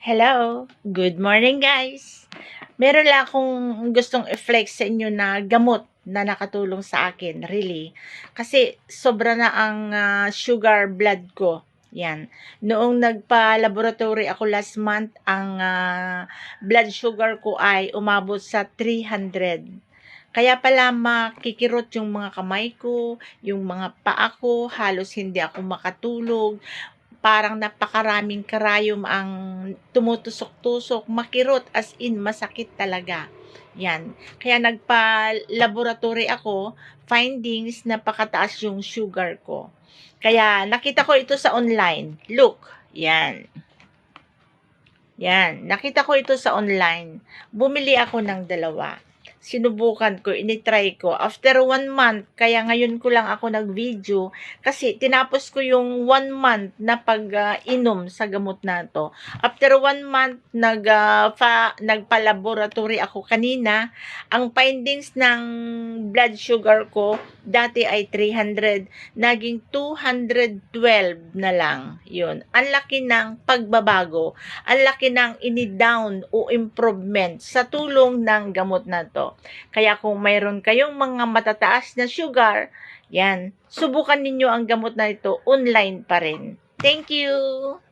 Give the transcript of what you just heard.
Hello! Good morning guys! Meron lang akong gustong i-flex sa inyo na gamot na nakatulong sa akin, really. Kasi sobra na ang ah, sugar blood ko. Yan. Noong nagpa-laboratory ako last month, ang ah, blood sugar ko ay umabot sa 300. Kaya pala makikirot yung mga kamay ko, yung mga paa ko, halos hindi ako makatulog. Parang napakaraming karayom ang tumutusok-tusok, makirot as in masakit talaga. Yan. Kaya nagpa-laboratory ako, findings napakataas yung sugar ko. Kaya nakita ko ito sa online. Look, yan. Yan, nakita ko ito sa online. Bumili ako ng dalawa. Sinubukan ko, initry ko. After one month, kaya ngayon ko lang ako nag-video kasi tinapos ko yung one month na pag-inom sa gamot na to. After one month, nag, ah, fa, nagpa-laboratory ako kanina. Ang findings ng blood sugar ko, dati ay 300, naging 212 na lang. Yun. Ang laki ng pagbabago. Ang laki ng ini-down o improvement sa tulong ng gamot na to. Kaya kung mayroon kayong mga matataas na sugar, yan, subukan ninyo ang gamot na ito online pa rin. Thank you!